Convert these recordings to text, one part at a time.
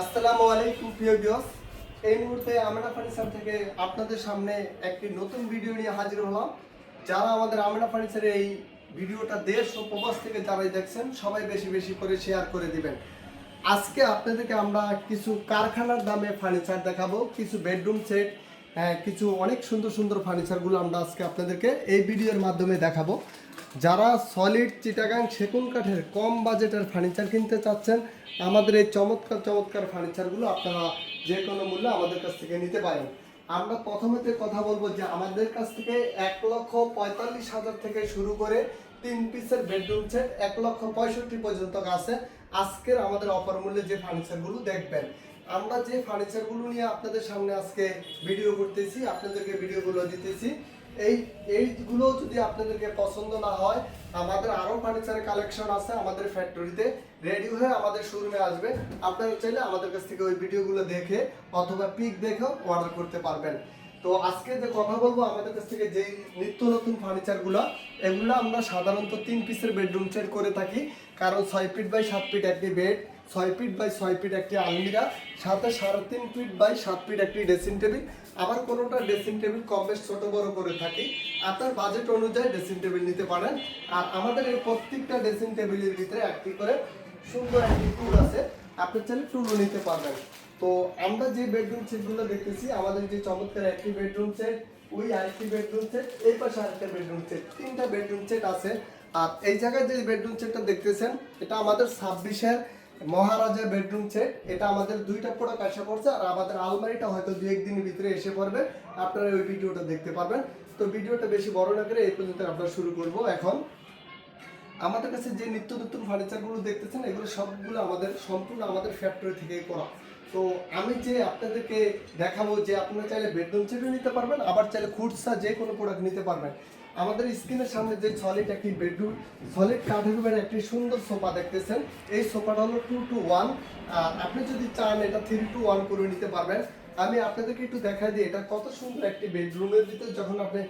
আসসালামু আলাইকুম, প্রিয় ভিউয়ার্স। এই মুহূর্তে আমেনা ফার্নিচার থেকে আপনাদের সামনে একটি নতুন ভিডিও নিয়ে হাজির হলাম। যারা আমাদের আমেনা ফার্নিচারের এই ভিডিওটা দেশ ও প্রবাস থেকে যারাই দেখছেন, সবাই বেশি বেশি করে শেয়ার করে দিবেন। আজকে আপনাদেরকে আমরা কিছু কারখানার দামে ফার্নিচার দেখাবো, কিছু বেডরুম সেট হ্যাঁ কিছু অনেক সুন্দর সুন্দর ফার্নিচারগুলো আমরা আজকে আপনাদেরকে এই ভিডিওর মাধ্যমে দেখাবো। যারা সলিড চিটাগাং সেগুন কাঠের কম বাজেটের ফার্নিচার কিনতে চাচ্ছেন, আমাদের এই চমৎকার চমৎকার ফার্নিচারগুলো আপনারা যে কোনো মূল্যে আমাদের কাছ থেকে নিতে পারেন। আমরা প্রথমেতে কথা বলব যে আমাদের কাছ থেকে এক লক্ষ পঁয়তাল্লিশ হাজার থেকে শুরু করে তিন পিসের বেডরুম সেট এক লক্ষ পঁয়ষট্টি পর্যন্ত আছে। আজকের আমাদের অফার মূল্যে যে ফার্নিচারগুলো দেখবেন, আমরা যে ফার্নিচারগুলো নিয়ে আপনাদের সামনে আজকে ভিডিও করতেছি, আপনাদেরকে ভিডিওগুলো দিতেছি এই, এইগুলো যদি আপনাদেরকে পছন্দ না হয়, আমাদের আরও ফার্নিচারের কালেকশন আছে আমাদের ফ্যাক্টরিতে রেডি হয়ে আমাদের শোরুমে আসবে। আপনারা চাইলে আমাদের কাছ থেকে ওই ভিডিওগুলো দেখে অথবা পিক দেখেও অর্ডার করতে পারবেন। তো আজকে যে কথা বলব, আমাদের কাছ থেকে যেই নিত্য নতুন ফার্নিচারগুলো এগুলো আমরা সাধারণত তিন পিসের বেডরুম সেট করে থাকি। কারণ ছয় ফিট বাই সাত ফিট একটি বেড ছয় ফিট বাই ছয় ফিট একটি আলমিরা, সাথে সাড়ে তিন ফিট বাই সাত ফিট একটি ড্রেসিং টেবিল আবার কোনোটা ড্রেসিং টেবিল কম বেশ ছোট, বড় করে থাকি। আপনার বাজেট অনুযায়ী ড্রেসিং টেবিল নিতে পারেন। আর আমাদের এই প্রত্যেকটা ড্রেসিং টেবিলের ভিতরে একটি করে সুন্দর একটি টুল আছে। আপনি চাইলে টুলও নিতে পারবেন। তো আমরা যে বেডরুম সেটগুলো দেখতেছি, আমাদের যে চমৎকার একটি বেডরুম সেট ওই আরেকটি বেডরুম সেট এই পাশে আরেকটা বেডরুম সেট তিনটা বেডরুম সেট আছে। আর এই জায়গায় যে বেডরুম সেটটা দেখতেছেন, এটা আমাদের ছাব্বিশের মহারাজা বেডরুম সেট, এটা আমাদের দুইটা প্রোডাক্ট আসা পড়ছে আর আমাদের আলমারিটা হয়তো দু একদিনের ভিতরে এসে পড়বে, আপনারা ওই ভিডিওটা দেখতে পারবেন। তো ভিডিওটা বেশি বড় না করে এই পর্যন্ত আমরা শুরু করব এখন। আমাদের কাছে যে নিত্য নতুন ফার্নিচারগুলো দেখতেছেন, এগুলো সবগুলো আমাদের, সম্পূর্ণ আমাদের ফ্যাক্টরি থেকেই করা। তো আমি যে আপনাদেরকে দেখাবো যে আপনারা চাইলে বেডরুম সেটও নিতে পারবেন, আবার চাইলে খুচরা যে কোনো প্রোডাক্ট নিতে পারবেন। আমাদের স্ক্রিনের সামনে যে সলিড একটি বেডরুম সলিড কাঠের উপরে একটি সুন্দর সোফা দেখতেছেন। এই সোফাটা হলো টু টু ওয়ান আপনি যদি চান এটা থ্রি টু ওয়ান করে নিতে পারবেন। আমি আপনাদেরকে একটু দেখাই দিই, এটা কত সুন্দর একটি বেডরুমের ভিতরে যখন আপনি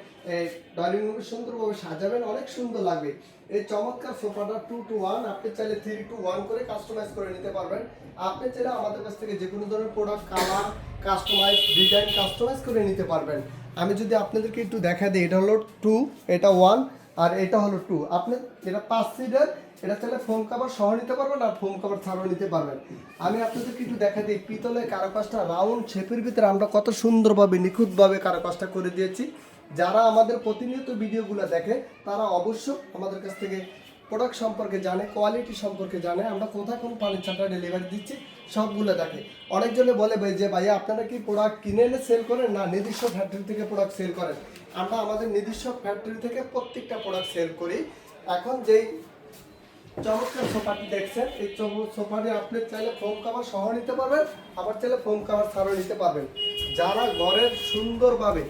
ড্রয়িং রুমে সুন্দরভাবে সাজাবেন, অনেক সুন্দর লাগবে। এই চমৎকার সোফাটা টু টু ওয়ান আপনি চাইলে থ্রি টু ওয়ান করে কাস্টমাইজ করে নিতে পারবেন। আপনি চাইলে আমাদের কাছ থেকে যে কোনো ধরনের product colour customize design customize করে নিতে পারবেন। আমি যদি আপনাদেরকে একটু দেখা দিই, এটা হলো টু এটা ওয়ান আর এটা হলো টু আপনি এটা পাঁচ সিটের এটা চাইলে ফোম কাভার সহ নিতে পারবেন আর ফোম কাভার ছাড়াও নিতে পারবেন। আমি আপনাদেরকে একটু দেখা দিই পিতলের কারুকাজটা রাউন্ড শেপের ভিতরে আমরা কত সুন্দরভাবে, নিখুঁতভাবে কারুকাজটা করে দিয়েছি। যারা আমাদের প্রতিনিয়ত ভিডিওগুলো দেখে, তারা অবশ্য আমাদের কাছ থেকে প্রোডাক্ট সম্পর্কে জানে কোয়ালিটি সম্পর্কে জানে, আমরা কোথায় কোন ফার্নিচারটা ডেলিভারি দিচ্ছি, সবগুলো দেখে। অনেকজনে বলে ভাই যে ভাইয়া, আপনারা কি প্রোডাক্ট কিনে এনে সেল করেন? না, নির্দিষ্ট ফ্যাক্টরি থেকে প্রোডাক্ট সেল করেন। আমরা আমাদের নির্দিষ্ট ফ্যাক্টরি থেকে প্রত্যেকটা প্রোডাক্ট সেল করি। এখন যেই চমৎকার সোফাটি দেখছেন, এই সোফাটি আপনি চাইলে ফোম কাভার সহ নিতে পারবেন, আবার চাইলে ফোম কাভার ছাড়াও নিতে পারবেন। যারা ঘরের সুন্দরভাবে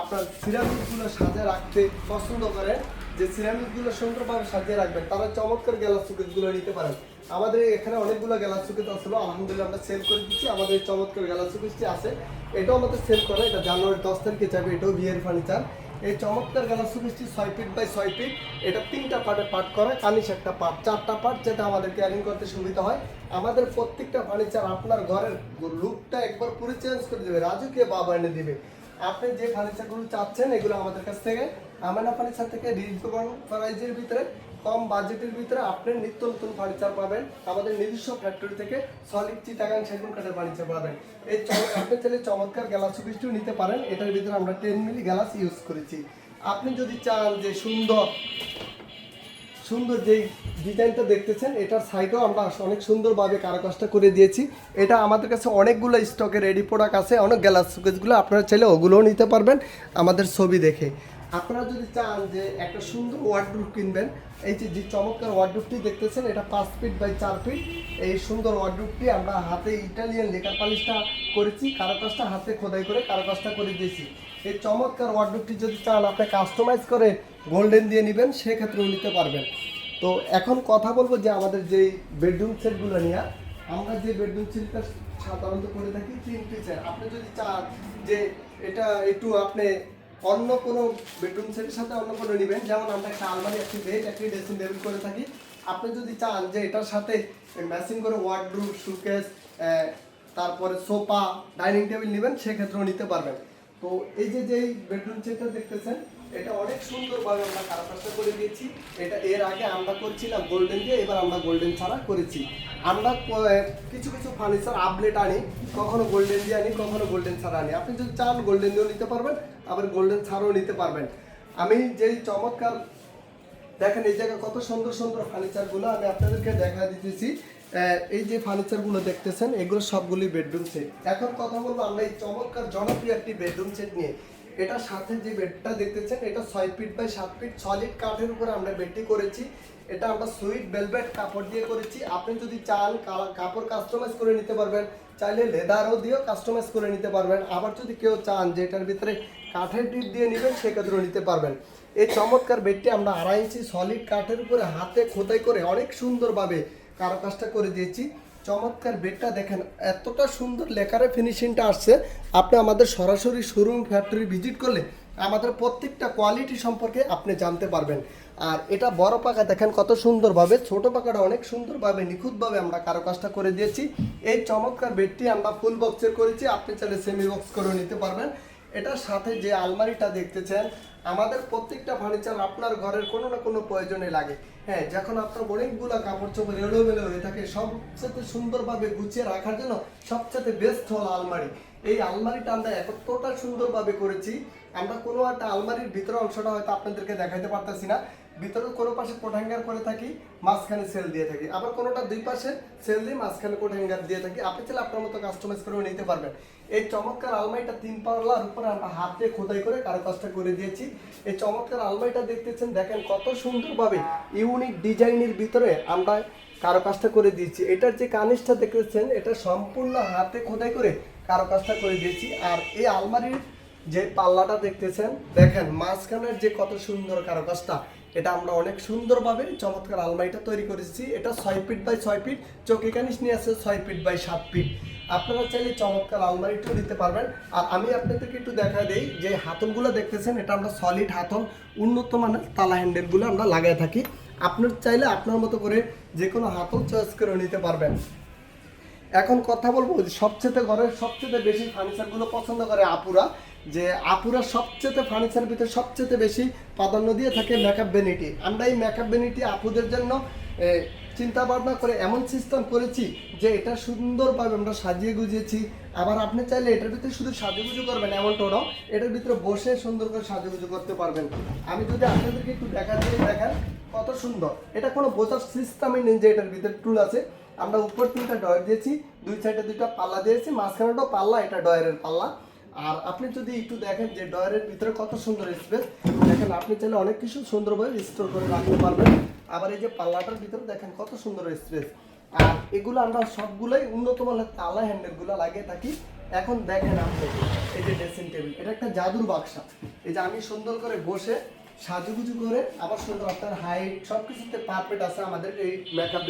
আপনার সিরামিকগুলো সাজিয়ে রাখতে পছন্দ করেন যে সিরামিকগুলো সুন্দরভাবে সাজিয়ে রাখবেন, তারা চমৎকার গ্যালাস সুকেসগুলো নিতে পারেন। আমাদের এখানে অনেকগুলো গ্যালাস সুকেস আসলো আলহামদুলিল্লাহ আমরা সেল করে দিচ্ছি। আমাদের চমৎকার গ্যালাস সুকেসটি আছে। এটাও আমাদের সেল করা, এটা জানুয়ারি দশ তারিখে যাবে, এটাও বিয়ের ফার্নিচার এই চমৎকার গ্যালাক্সি বৃষ্টি ছয় ফিট বাই ছয় ফিট এটা তিনটা পার্টে পার্ট করা কানিস একটা পার্ট চারটা পার্ট যেটা আমাদের ক্যারিং করতে সুবিধা হয়। আমাদের প্রত্যেকটা ফার্নিচার আপনার ঘরের লুকটা একবার পুরো চেঞ্জ করে দেবে রাজুকে বাবা এনে দেবে। আপনি যে ফার্নিচারগুলো চাচ্ছেন, এগুলো আমাদের কাছ থেকে আমানা ফার্নিচার থেকে রিজনেবল প্রাইজের ভিতরে কম বাজেটের ভিতরে আপনি নিত্য নতুন ফার্নিচার পাবেন। আমাদের নিজস্ব ফ্যাক্টরি থেকে সলিড চিটাগাং সেগুন কাঠের ফার্নিচার পাবেন। এই আপনি চাইলে চমৎকার গ্যালাস সুপিসটিও নিতে পারেন। এটার ভিতরে আমরা টেন মিলি গ্যালাস ইউজ করেছি। আপনি যদি চান যে সুন্দর সুন্দর যেই ডিজাইনটা দেখতেছেন, এটার সাইডেও আমরা অনেক সুন্দরভাবে কারুকাজটা করে দিয়েছি। এটা আমাদের কাছে অনেকগুলো স্টকে রেডি প্রোডাক্ট আছে। অনেক গ্যালাস সুকেসগুলো আপনারা চাইলে ওগুলোও নিতে পারবেন আমাদের ছবি দেখে। আপনারা যদি চান যে একটা সুন্দর ওয়ার্ডরুপ কিনবেন, এই যে যে চমৎকার ওয়ার্ডরুপটি দেখতেছেন, এটা পাঁচ ফিট বাই চার ফিট এই সুন্দর ওয়ার্ডরুপটি আমরা হাতে ইটালিয়ান লেকার পালিশটা করেছি, কারুকাজটা হাতে খোদাই করে কারুকাজটা করে দিয়েছি। এই চমৎকার ওয়ার্ডরুপটি যদি চান, আপনি কাস্টমাইজ করে গোল্ডেন দিয়ে নেবেন, সেক্ষেত্রেও নিতে পারবেন। তো এখন কথা বলব যে আমাদের যে বেডরুম সেটগুলো নিয়ে, আমরা যে বেডরুম সেটটা সাধারণত করে থাকি তিন পিসের আপনি যদি চান যে এটা একটু আপনি অন্য কোনো বেডরুম সেটের সাথে অন্য কোনো নেবেন। যেমন আমরা একটা আলমারি, একটি বেড একটি ড্রেসিং টেবিল করে থাকি। আপনি যদি চান যে এটার সাথে ম্যাচিং করে ওয়ার্ডরুম সুকেস তারপরে সোফা ডাইনিং টেবিল নেবেন, সেক্ষেত্রেও নিতে পারবেন। তো এই যে যেই বেডরুম সেটটা দেখতেছেন এটা অনেক সুন্দরভাবে আমরা কারুকাজটা করে দিয়েছি। এটা এর আগে আমরা করছিলাম গোল্ডেন দিয়ে এবার আমরা গোল্ডেন ছাড়া করেছি। আমরা কিছু কিছু ফার্নিচার আপডেট আনি, কখনো গোল্ডেন দিয়ে আনি, কখনো গোল্ডেন ছাড়া আনি। আপনি যদি চান গোল্ডেন দিয়েও নিতে পারবেন, আবার গোল্ডেন ছাড়াও নিতে পারবেন। আমি যেই চমৎকার, দেখেন এই জায়গায় কত সুন্দর সুন্দর ফার্নিচারগুলো আমি আপনাদেরকে দেখা দিতেছি। এই যে ফার্নিচারগুলো দেখতেছেন, এগুলো সবগুলি বেডরুম সেট এখন কথা বলব আমরা এই চমৎকার জনপ্রিয় একটি বেডরুম সেট নিয়ে। এটার সাথে যে বেডটা দেখতেছেন এটা ছয় ফিট বাই সাত ফিট সলিড কাঠের উপরে আমরা বেডটি করেছি। এটা আমরা সুইট ভেলভেট কাপড় দিয়ে করেছি। আপনি যদি চান কাপড় কাস্টমাইজ করে নিতে পারবেন, চাইলে লেদারও দিয়েও কাস্টমাইজ করে নিতে পারবেন। আবার যদি কেউ চান যে এটার ভিতরে কাঠের ডিপ দিয়ে নেবেন, সেক্ষেত্রেও নিতে পারবেন। এই চমৎকার বেডটি আমরা আড়াই ইঞ্চি সলিড কাঠের উপরে হাতে খোদাই করে অনেক সুন্দরভাবে কারুকাজটা করে দিয়েছি। চমৎকার বেডটা দেখেন, এতটা সুন্দর লেকারে ফিনিশিংটা আসছে। আপনি আমাদের সরাসরি শোরুম ফ্যাক্টরি ভিজিট করলে আমাদের প্রত্যেকটা কোয়ালিটি সম্পর্কে আপনি জানতে পারবেন। আর এটা বড় পাকা, দেখেন কত সুন্দরভাবে, ছোট পাকাটা অনেক সুন্দরভাবে, নিখুঁতভাবে আমরা কারুকাজটা করে দিয়েছি। এই চমৎকার বেডটি আমরা ফুল বক্সের করেছি, আপনি চাইলে সেমি বক্স করে নিতে পারবেন। এটার সাথে যে আলমারিটা দেখতেছেন আমাদের প্রত্যেকটা ফার্নিচার আপনার ঘরের কোনো না কোনো প্রয়োজনে লাগে। হ্যাঁ যখন আপনার অনেকগুলো কাপড় চোপড় এলোমেলো হয়ে থাকে সবচেয়ে সুন্দরভাবে গুছিয়ে রাখার জন্য সবচেয়ে বেস্ট হল আলমারি। এই আলমারিটা আমরা এতটা সুন্দরভাবে করেছি, আমরা কোনো একটা আলমারির ভিতরে অংশটা হয়তো আপনাদেরকে দেখাইতে পারতেছি না। ভিতরে কোনো পাশে কোঠাঙ্গার করে থাকি, মাঝখানে সেল দিয়ে থাকি। আবার কোনোটা দুই পাশে সেল দিয়ে মাঝখানে কোঠাঙ্গার দিয়ে থাকি। আপনি চাইলে আপনার মতো কাস্টমাইজ করেও নিতে পারবেন। এই চমৎকার আলমারিটা তিন পাল্লার উপরে আমরা হাতে খোদাই করে কারুকাজটা করে দিয়েছি। এই চমৎকার আলমারিটা দেখতেছেন, দেখেন কত সুন্দরভাবে ইউনিক ডিজাইনের ভিতরে আমরা কারুকাজটা করে দিয়েছি। এটার যে কানিসটা দেখতেছেন, এটা সম্পূর্ণ হাতে খোদাই করে কারুকাজটা করে দিয়েছি। আর এই আলমারির যে পাল্লাটা দেখতেছেন, দেখেন মাঝখানের যে কত সুন্দর কারুকাজটা, এটা আমরা অনেক সুন্দরভাবে চমৎকার আলমারিটা তৈরি করেছি। এটা ছয় ফিট বাই ছয় ফিট, চৌকি কানিস নিয়ে আছে ছয় ফিট বাই সাত ফিট। আপনারা চাইলে চমৎকার আলমারিটাও দিতে পারবেন। আর আমি আপনাদেরকে একটু দেখা দেই, যে হাতলগুলো দেখতেছেন, এটা আমরা সলিড হাতল, উন্নত মানের তালা হ্যান্ডেলগুলো আমরা লাগাই থাকি। আপনার চাইলে আপনার মতো করে যে কোনো হাতল চয়েস করে নিতে পারবেন। এখন কথা বলব সবচেয়ে ঘরের সবচেয়ে বেশি ফার্নিচারগুলো পছন্দ করে আপুরা, যে আপুরা সবচেয়ে ফার্নিচার ভিতরে সবচেয়ে বেশি প্রাধান্য দিয়ে থাকে মেকআপ বেনিটি আমরা এই মেকআপ বেনিটি আপুদের জন্য চিন্তা ভাবনা করে এমন সিস্টেম করেছি যে এটা সুন্দরভাবে আমরা সাজিয়ে গুজিয়েছি। আবার আপনি চাইলে এটার ভিতরে শুধু সাজুগুজু করবেন এমনটা নয়, এটার ভিতরে বসে সুন্দর করে সাজুগুজু করতে পারবেন। আমি যদি আপনাদেরকে একটু দেখা দিয়ে দেখেন, কত সুন্দর। এটা কোনো বোঝার সিস্টেমই নেই যে এটার ভিতরে টুল আছে। আমরা উপর তিনটা ডয়ার দিয়েছি, দুই সাইডে দুইটা পাল্লা দিয়েছি মাঝখানেটাও পাল্লা, এটা ডয়ারের পাল্লা। আর আপনি যদি একটু দেখেন যে ডয়ারের ভিতরে কত সুন্দর স্পেস, দেখেন আপনি চাইলে অনেক কিছু সুন্দরভাবে স্টোর করে রাখতে পারবেন। আবার এই যে পাল্লাটার ভিতরে দেখেন কত সুন্দর স্পেস। আর এগুলো আমরা সবগুলোই উন্নত মানের তালা হ্যান্ডেলগুলো লাগিয়ে থাকি। এখন দেখেন আপনি এই যে ড্রেসিং টেবিল এটা একটা জাদুর বাক্সা। এই যে আমি সুন্দর করে বসে সাজুগুজু করে আবার সুন্দর আপনার হাইট সব কিছুতে পারফেক্ট আছে আমাদের এই মেকআপ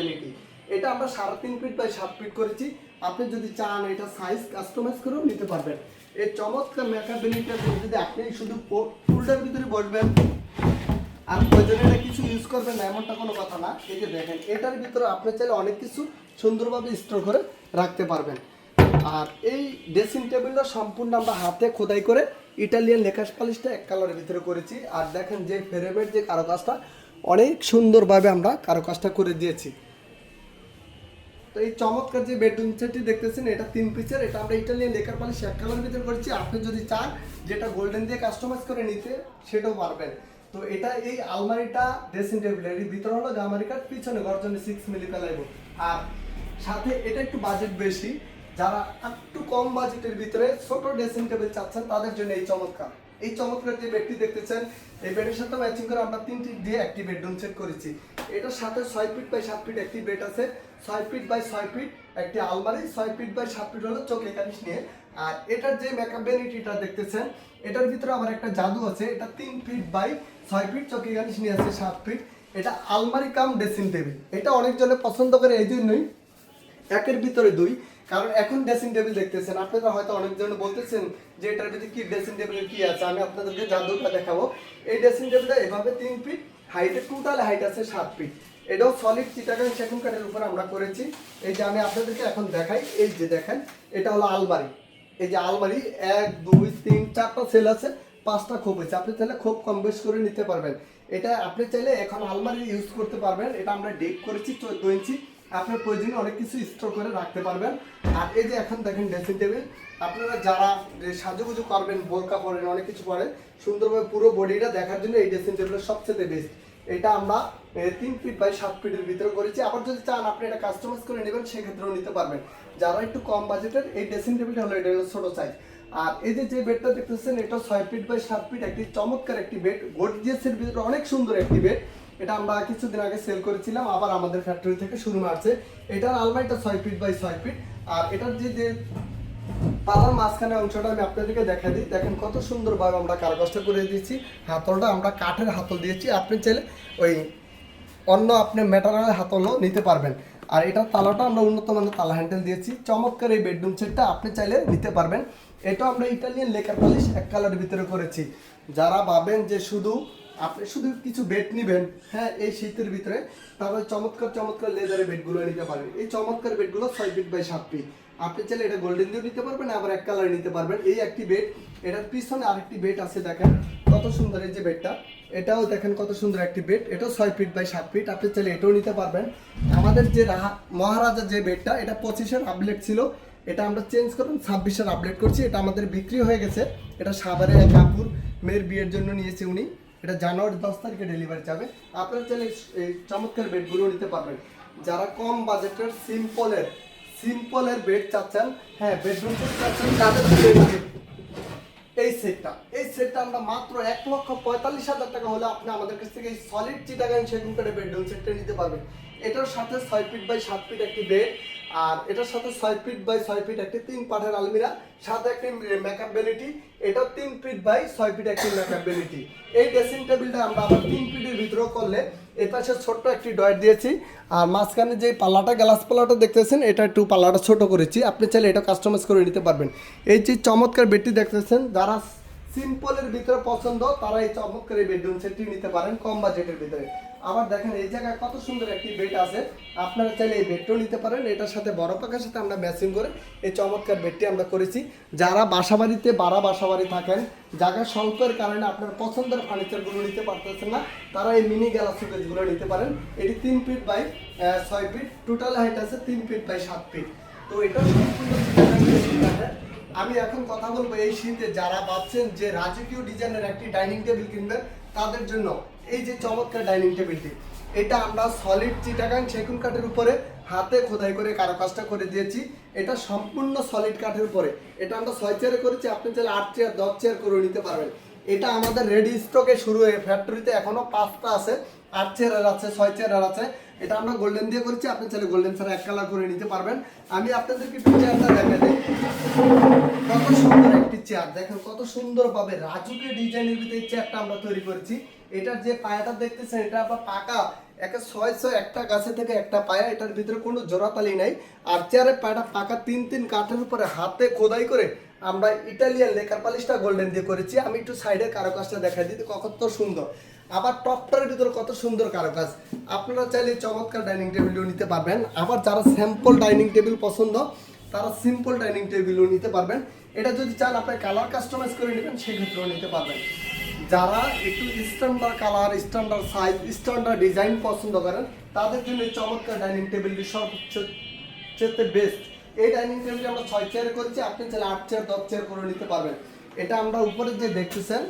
এটা আমরা সাড়ে তিন ফিট বাই সাত ফিট করেছি। আপনি যদি চান এটা সাইজ কাস্টমাইজ করেও নিতে পারবেন। এই চমৎকার মেকআপ বেনিটার যদি আপনি শুধু ফুলটার ভিতরে বসবেন, আর প্রয়োজনে এটা কিছু ইউজ করবেন না, এমনটা কোনো কথা না। এই যে দেখেন, এটার ভিতরে আপনি চাইলে অনেক কিছু সুন্দরভাবে স্টোর করে রাখতে পারবেন। আর এই ড্রেসিং টেবিলটা সম্পূর্ণ আমরা হাতে খোদাই করে ইটালিয়ান লেখাস পালিশটা এক কালারের ভিতরে করেছি। আর দেখেন যে ফ্রেমের যে কারও কাজটা অনেক সুন্দরভাবে আমরা কারও কাজটা করে দিয়েছি। তো এই চমৎকার যে বেডরুম সেটটি দেখতেছেন, এটা তিন পিসের এটা আমরা ইটালিয়ান লেকার পালিশ এক কালার ভিতরে করেছি। আপনি যদি চান, যেটা গোল্ডেন দিয়ে কাস্টমাইজ করে নিতে, সেটাও পারবেন। তো এটা এই আলমারিটা ড্রেসিং টেবিলের ভিতরে হলো জামারিকার পিছনে গর্জনে সিক্স মিলি ফেলাইব আর সাথে এটা একটু বাজেট বেশি, যারা একটু কম বাজেটের ভিতরে ছোট ড্রেসিং টেবিল চাচ্ছেন, তাদের জন্য এই চমৎকার। এই চমৎকার যে বেডটি দেখতেছেন, এই বেডের সাথে ম্যাচিং করে আমরা তিনটি দিয়ে একটি বেডরুম সেট করেছি। এটার সাথে ছয় ফিট বাই সাত ফিট একটি বেড আছে। ছয় ফিট বাই ছয় ফিট একটি আলমারি, ছয় ফিট বাই সাত ফিট হলো চোখ একানিস নিয়ে। আর এটার যে মেকআপ বেনিটিটা দেখতেছেন, এটার ভিতরে আমার একটা জাদু আছে, এটা তিন ফিট বাই ছয় ফিট চোখ একানিস নিয়ে আছে সাত ফিট এটা আলমারি কাম ড্রেসিং টেবিল এটা অনেকজনে পছন্দ করে এই জন্যই। একের ভিতরে দুই। কারণ এখন ড্রেসিং টেবিল দেখতেছেন, আপনারা হয়তো অনেকজন বলতেছেন যে এটার ভিতরে কি ড্রেসিং টেবিলের কি আছে, আমি আপনাদেরকে জাদুটা দেখাবো। এই ড্রেসিং টেবিলটা এভাবে তিন ফিট হাইটে টোটাল হাইট আছে সাত ফিট এটাও সলিড চিটাগাং সেগুন কাঠের উপর আমরা করেছি। এই যে আমি আপনাদেরকে এখন দেখাই, এই যে দেখেন, এটা হলো আলমারি। এই যে আলমারি, এক, দুই, তিন, চারটা সেল আছে, পাঁচটা খোপ হয়েছে আপনি চাইলে খোপ কম বেশ করে নিতে পারবেন। এটা আপনি চাইলে এখন আলমারি ইউজ করতে পারবেন। এটা আমরা ডেক করেছি চোদ্দ ইঞ্চি। আপনার প্রয়োজনে অনেক কিছু স্টোর করে রাখতে পারবেন। আর এই যে এখন দেখেন ড্রেসিং টেবিল আপনারা যারা সাজুগুজু করবেন, বোরকা পরেন, অনেক কিছু পরেন, সুন্দরভাবে পুরো বডিটা দেখার জন্য এই ড্রেসিং টেবিলের সবচেয়ে বেস্ট এটা আমরা তিন ফিট বাই সাত ফিটের ভিতরে করেছি। আবার যদি চান, আপনি এটা কাস্টমাইজ করে নেবেন, সেক্ষেত্রেও নিতে পারবেন। যারা একটু কম বাজেটের এই ড্রেসিং টেবিলটা হলো, এটা হলো ছোটো সাইজ আর এই যে যে বেডটা দেখতেছেন, এটা ছয় ফিট বাই সাত ফিট একটি চমৎকার একটি বেড গোডজিয়াসের ভিতরে অনেক সুন্দর একটি বেড এটা আমরা কিছুদিন আগে সেল করেছিলাম, আবার আমাদের ফ্যাক্টরি থেকে শুরু মারছে এটার আলমারিটা ছয় ফিট বাই ছয় ফিট আর এটার যে যে পালার মাঝখানে অংশটা আমি আপনাদেরকে দেখা দিই। দেখেন কত সুন্দরভাবে আমরা কারকষ্ট করে দিয়েছি। হাতলটা আমরা কাঠের হাতল দিয়েছি। আপনি চাইলে ওই অন্য আপনি মেটারিয়াল হাতলও নিতে পারবেন। আর এটা তালাটা আমরা উন্নত মানের তালা হ্যান্ডেল দিয়েছি। চমৎকার এই বেডরুম সেটটা আপনি চাইলে নিতে পারবেন। এটা আমরা ইটালিয়ান লেকার পলিশ এক কালারের ভিতরে করেছি। যারা ভাবেন যে শুধু আপনি শুধু কিছু বেড নেবেন হ্যাঁ এই শীতের ভিতরে, তাহলে চমৎকার চমৎকার লেদারের বেডগুলো নিতে পারেন এই চমৎকার বেডগুলো ছয় ফিট বাই সাত ফিট আপনি চাইলে এটা গোল্ডেন দিয়েও নিতে পারবেন, আবার এক কালারে নিতে পারবেন। এই একটি বেড এটার পিছনে আরেকটি বেড আছে, দেখেন। কত সুন্দর এই যে বেডটা এটাও দেখেন কত সুন্দর একটি বেড এটাও ছয় ফিট বাই সাত ফিট আপনি চাইলে এটাও নিতে পারবেন। আমাদের যে মহারাজা যে বেডটা এটা পঁচিশের আপডেট ছিল। এটা আমরা চেঞ্জ করুন ছাব্বিশের আপডেট করছি। এটা আমাদের বিক্রি হয়ে গেছে। এটা সাভারে এক আপুর মেয়ের বিয়ের জন্য নিয়েছে উনি। এটা জানুয়ারি দশ তারিখে ডেলিভারি যাবে। আপনারা চাইলে এই চমৎকার বেডগুলো নিতে পারবেন। যারা কম বাজেটের সিম্পলের সিম্পলের বেড চাচ্ছেন? হ্যাঁ বেডরুম চাচ্ছেন তাদের এই সেটটা এই সেটটা আমরা মাত্র এক লক্ষ পঁয়তাল্লিশ হাজার টাকা হলে আপনি আমাদের কাছ থেকে সলিড চিটাগান সেগুন করে বেডরুম সেটটা নিতে পারবেন। এটার সাথে ছয় ফিট বাই সাত ফিট একটি বেড আর এটার সাথে ছয় ফিট বাই ছয় ফিট একটি তিন পাঠের আলমিরা, সাথে একটি মেকআপ বেলিটি এটাও তিন ফিট বাই ছয় ফিট একটি মেকআপ বেলিটি এই ড্রেসিং টেবিলটা আমরা আবার তিন ফিটের ভিতরেও করলে এই পাশে ছোট্ট একটি ডয়ের দিয়েছি। আর মাঝখানে যে পাল্লাটা গ্লাস পাল্লাটা দেখতেছেন, এটা একটু পাল্লাটা ছোট করেছি। আপনি চাইলে এটা কাস্টমাইজ করে নিতে পারবেন। এই যে চমৎকার বেডটি দেখতেছেন, যারা সিম্পলের ভিতরে পছন্দ, তারা এই চমৎকার এই বেডরুম সেটটি নিতে পারেন কম বাজেটের ভিতরে। আবার দেখেন এই জায়গায় কত সুন্দর একটি বেড আছে। আপনারা চাইলে এই বেডটাও নিতে পারেন। এটার সাথে বড় পাখার সাথে আমরা ম্যাচিং করে এই চমৎকার বেডটি আমরা করেছি। যারা বাসাবাড়িতে বাড়া বাসাবাড়ি থাকেন জায়গা স্বল্পের কারণে আপনার পছন্দের ফার্নিচারগুলো নিতে পারতেছেন না, তারা এই মিনি গ্যালাস শোকেসগুলো নিতে পারেন। এটি তিন ফিট বাই ছয় ফিট টোটাল হাইট আছে তিন ফিট বাই সাত ফিট তো এটা আমি এখন কথা বলব এই শীতে যারা ভাবছেন যে রাজকীয় ডিজাইনের একটি ডাইনিং টেবিল কিনবেন, তাদের জন্য। এই যে চমৎকার ডাইনিং টেবিলটি, এটা আমরা সলিড চিটাগাং সেগুন কাঠের উপরে হাতে খোদাই করে কারুকাজটা করে দিয়েছি। এটা সম্পূর্ণ সলিড কাঠের উপরে। এটা আমরা ছয় চেয়ারে করেছি, আপনি চাইলে আট চেয়ার দশ চেয়ার করে নিতে পারবেন। এটা আমাদের রেডি স্টকে শুরু হয়ে ফ্যাক্টরিতে এখনও পাঁচটা আছে, আট চেয়ারের আছে, ছয় চেয়ারের আছে। এটা আমরা গোল্ডেন দিয়ে করেছি, আপনি চাইলে গোল্ডেন ছাড়া এক কালার করে নিতে পারবেন। আমি আপনাদেরকে একটু চেয়ারটা দেখা দিই। কত সুন্দর একটি চেয়ার দেখেন কত সুন্দর ভাবে রাজুকের ডিজাইনের ভিতরে চেয়ারটা আমরা তৈরি করেছি। এটার যে পায়াটা দেখতেছেন, এটা আবার পাকা। একে ছয় ছয় একটা গাছে থেকে একটা পায়া, এটার ভিতরে কোনো জোড়াতালি নাই। আর চেয়ারের পায়াটা পাকা তিন তিন কাঠের উপরে, হাতে খোদাই করে। আমরা ইটালিয়ান লেকার পালিশটা গোল্ডেন দিয়ে করেছি। আমি একটু সাইডের কারুকাজটা দেখা দিই, কত সুন্দর। আবার টপটার ভিতরে কত সুন্দর কারুকাজ। আপনারা চাইলে চমৎকার ডাইনিং টেবিলও নিতে পারবেন। আবার যারা স্যাম্পল ডাইনিং টেবিল পছন্দ, তারা সিম্পল ডাইনিং টেবিলও নিতে পারবেন। এটা যদি চান, আপনি কালার কাস্টমাইজ করে নেবেন, সেক্ষেত্রেও নিতে পারবেন। যারা একটু standard colour standard size standard design পছন্দ করেন, তাদের জন্য চমৎকার ডাইনিং টেবিলটি সবচেয়ে বেস্ট এই ডাইনিং টেবিলটি আমরা ছয় চেয়ার করছি, আপনি চাইলে আট চেয়ার দশ চেয়ার করে নিতে পারবেন। এটা আমরা উপরে যে দেখতেছেন,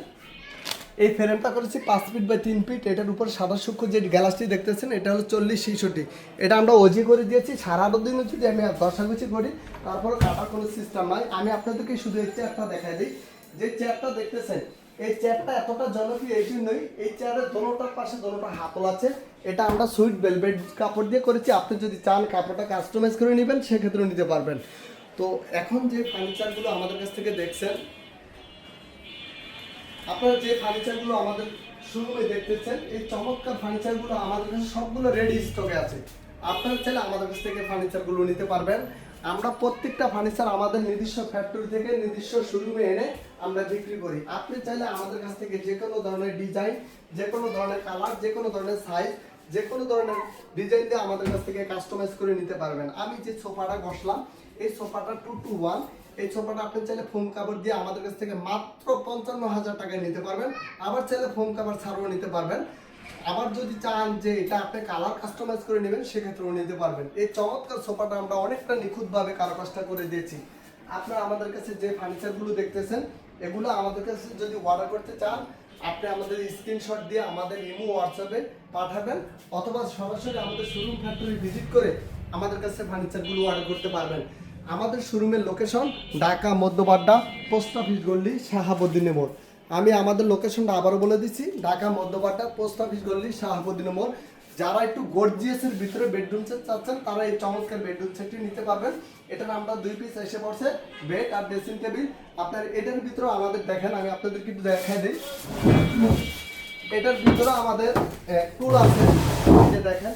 এই ফ্রেমটা করেছি পাঁচ ফিট বাই তিন ফিট এটার উপর সাদা সূক্ষ্ম যে গ্যালাসটি দেখতেছেন, এটা হলো চল্লিশ ছেষট্টি। এটা আমরা ওজি করে দিয়েছি, সারা দিনও যদি আমি দশাগুচি করি তারপরে কাটার কোনো সিস্টেম নাই। আমি আপনাদেরকে শুধু এই চেয়ারটা দেখাই দিই। যে চেয়ারটা দেখতেছেন এই চেয়ারটা এতটা জনপ্রিয়, এই জন্যই এই চেয়ারের দোনোটার পাশে দোনোটা হাতল আছে। এটা আমরা সুইট বেলভেট কাপড় দিয়ে করেছি। আপনি যদি চান কাপড়টা কাস্টমাইজ করে নেবেন, সেক্ষেত্রেও নিতে পারবেন। তো এখন যে ফার্নিচারগুলো আমাদের কাছ থেকে দেখছেন, আপনারা যে ফার্নিচারগুলো আমাদের শোরুমে দেখতেছেন, এই চমৎকার ফার্নিচারগুলো আমাদের কাছে সবগুলো রেডি স্টকে আছে। আপনারা চাইলে আমাদের কাছ থেকে ফার্নিচারগুলো নিতে পারবেন। আমরা প্রত্যেকটা ফার্নিচার আমাদের নিজস্ব ফ্যাক্টরি থেকে নিজস্ব শোরুমে এনে আমরা বিক্রি করি। আপনি চাইলে আমাদের কাছ থেকে যে কোনো ধরনের ডিজাইন যে কোনো ধরনের কালার যে কোনো ধরনের সাইজ যে কোনো ধরনের ডিজাইন দিয়ে আমাদের কাছ থেকে কাস্টমাইজ করে নিতে পারবেন। আমি যে সোফাটা বসলাম, এই সোফাটা টু টু ওয়ান এই সোফাটা আপনি চাইলে ফোম কাভার দিয়ে আমাদের কাছ থেকে মাত্র পঞ্চান্ন হাজার টাকায় নিতে পারবেন। আবার চাইলে ফোম কাভার ছাড়াও নিতে পারবেন। আবার যদি চান যে এটা আপনি কালার কাস্টমাইজ করে নেবেন, সেক্ষেত্রেও নিতে পারবেন। এই চমৎকার সোফাটা আমরা অনেকটা নিখুঁতভাবে কারুকাজটা করে দিয়েছি। আপনারা আমাদের কাছে যে ফার্নিচারগুলো দেখতেছেন, এগুলো আমাদের কাছে যদি অর্ডার করতে চান, আপনি আমাদের স্ক্রিনশট দিয়ে আমাদের ইমো হোয়াটসঅ্যাপে পাঠাবেন, অথবা সরাসরি আমাদের শোরুম ফ্যাক্টরি ভিজিট করে আমাদের কাছে ফার্নিচারগুলো অর্ডার করতে পারবেন। আমাদের শোরুমের location Dhaka, Madhyabadda, post office গল্লি Shahabuddin মোড়। আমি আমাদের লোকেশনটা আবারও বলে দিচ্ছি। ঢাকা মধ্যবাড্ডা পোস্ট অফিস গল্লি শাহাবুদ্দিন মোড়। যারা একটু গর্জিয়াসের ভিতরে বেডরুম সেট চাচ্ছেন, তারা এই চমৎকার বেডরুম সেটটি নিতে পারবেন। এটার আমরা দুই পিস এসে পড়ছে বেড আর ড্রেসিং টেবিল আপনার এটার ভিতরে আমাদের দেখেন, আমি আপনাদেরকে একটু দেখাই দিই। এটার ভিতরে আমাদের টুল আছে। দেখেন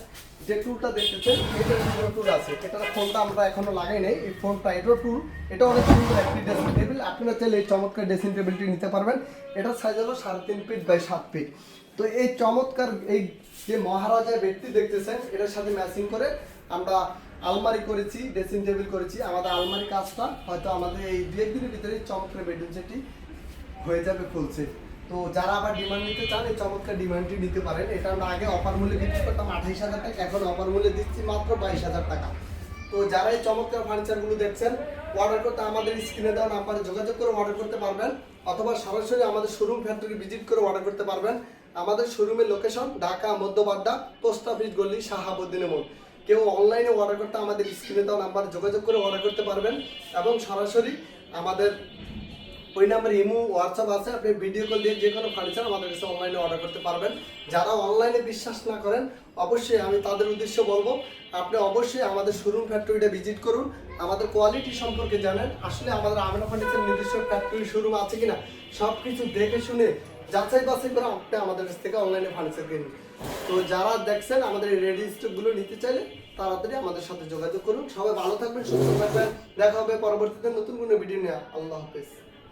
যে টুলটা দেখতেছেন এটার ভিতরে টুল আছে। এটার ফোনটা আমরা এখনও লাগাই নাই। এই ফোনটা এটাও টুল এটা অনেক সুন্দর একটি ড্রেসিং টেবিল আপনারা চাইলে এই চমৎকার ড্রেসিং টেবিলটি নিতে পারবেন। এটার সাইজ হলো সাড়ে তিন ফিট বাই সাত ফিট তো এই চমৎকার এই যে মহারাজার ব্যক্তি দেখতেছেন, এটার সাথে ম্যাচিং করে আমরা আলমারি করেছি ড্রেসিং টেবিল করেছি। আমাদের আলমারি কাজটা হয়তো আমাদের এই দু একদিনের ভিতরে চমৎকার বেডরুম সেটটি হয়ে যাবে ফুলছে তো যারা আবার ডিমান্ড নিতে চান, এই চমৎকার ডিমান্ডটি নিতে পারেন। এটা আমরা আগে অফার মূল্যে বিক্রি করতাম আঠাইশ হাজার টাকা, এখন অফার মূল্যে দিচ্ছি মাত্র বাইশ হাজার টাকা। তো যারা এই চমৎকার ফার্নিচারগুলো দেখছেন অর্ডার করতে আমাদের স্ক্রিনে দেওয়া নাম্বারে যোগাযোগ করে অর্ডার করতে পারবেন, অথবা সরাসরি আমাদের শোরুম ফ্যাক্টরি ভিজিট করে অর্ডার করতে পারবেন। আমাদের শোরুমের location Dhaka Madhyabadda post office গল্লি শাহাবুদ্দিনের মোড়। কেউ অনলাইনে অর্ডার করতে আমাদের স্ক্রিনে দেওয়া নাম্বারে যোগাযোগ করে অর্ডার করতে পারবেন, এবং সরাসরি আমাদের ওই নাম্বার ইমো, হোয়াটসঅ্যাপ আছে, আপনি ভিডিও কল দিয়ে যে কোনো ফার্নিচার আমাদের কাছে অনলাইনে অর্ডার করতে পারবেন। যারা অনলাইনে বিশ্বাস না করেন, অবশ্যই আমি তাদের উদ্দেশ্য বলব, আপনি অবশ্যই আমাদের শোরুম ফ্যাক্টরিটা ভিজিট করুন। আমাদের কোয়ালিটি সম্পর্কে জানেন, আসলে আমাদের আমেনা ফার্নিচার নিজস্ব ফ্যাক্টরি শোরুম আছে কিনা সব কিছু দেখে শুনে, যাচাই বাছাই করে আপনি আমাদের কাছ থেকে অনলাইনে ফার্নিচার কিনুন। তো যারা দেখছেন আমাদের রেডি স্টকগুলো নিতে চাইলে, তাড়াতাড়ি আমাদের সাথে যোগাযোগ করুন। সবাই ভালো থাকবেন, সুস্থ থাকবেন। দেখা হবে পরবর্তীতে নতুন কোনো ভিডিও নিয়ে। আল্লাহ হাফেজ।